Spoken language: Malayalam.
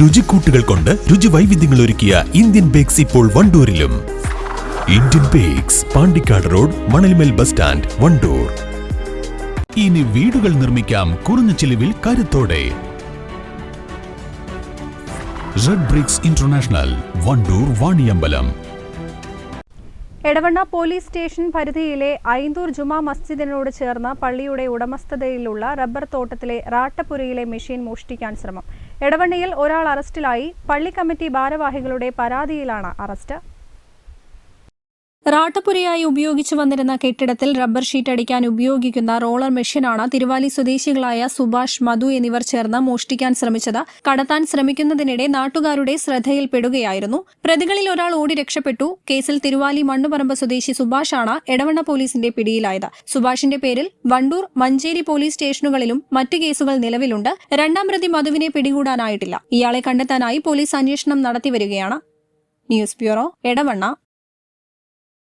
രുചിക്കൂട്ടുകൾ കൊണ്ട് രുചി വൈവിധ്യങ്ങൾ ഒരുക്കിയ ഇന്ത്യൻ ബേക്സ് ഇപ്പോൾ വണ്ടൂരിലും. Indian bakes Pandikkad road Manalmel bus stand Wandoor. ഇനി വീടുകൾ നിർമ്മിക്കാം കുറഞ്ഞ ചിലവിൽ കരുത്തോടെ. Red bricks international Wandoor Vaniyambalam. Edavanna police station പരിധിയിലെ ഐന്തൂർ ജുമാ മസ്ജിദിനോട് ചേർന്ന പള്ളിയുടെ ഉടമസ്ഥതയിലുള്ള റബ്ബർ തോട്ടത്തിലെ റാട്ടപ്പുരയിലെ മെഷീൻ മോഷ്ടിക്കാൻ ശ്രമം. എടവണ്ണയിൽ ഒരാൾ അറസ്റ്റിലായി പള്ളി കമ്മിറ്റി ഭാരവാഹികളുടെ പരാതിയിലാണ് അറസ്റ്റ്. റാട്ടപ്പുരയായി ഉപയോഗിച്ചു വന്നിരുന്ന കെട്ടിടത്തിൽ റബ്ബർ ഷീറ്റ് അടിക്കാൻ ഉപയോഗിക്കുന്ന റോളർ മെഷീനാണ് തിരുവാലി സ്വദേശികളായ സുഭാഷ് മധു എന്നിവർ ചേർന്ന് മോഷ്ടിക്കാൻ ശ്രമിച്ചത്. കടത്താൻ ശ്രമിക്കുന്നതിനിടെ നാട്ടുകാരുടെ ശ്രദ്ധയിൽപ്പെടുകയായിരുന്നു. പ്രതികളിൽ ഒരാൾ ഓടി രക്ഷപ്പെട്ടു. കേസിൽ തിരുവാലി മണ്ണുപറമ്പ് സ്വദേശി സുഭാഷാണ് എടവണ്ണ പോലീസിന്റെ പിടിയിലായത്. സുഭാഷിന്റെ പേരിൽ വണ്ടൂർ മഞ്ചേരി പോലീസ് സ്റ്റേഷനുകളിലും മറ്റ് കേസുകൾ നിലവിലുണ്ട്. രണ്ടാം പ്രതി മധുവിനെ പിടികൂടാനായിട്ടില്ല. ഇയാളെ കണ്ടെത്താനായി പോലീസ് അന്വേഷണം നടത്തിവരികയാണ് ന്യൂസ് ബ്യൂറോ എടവണ്ണ.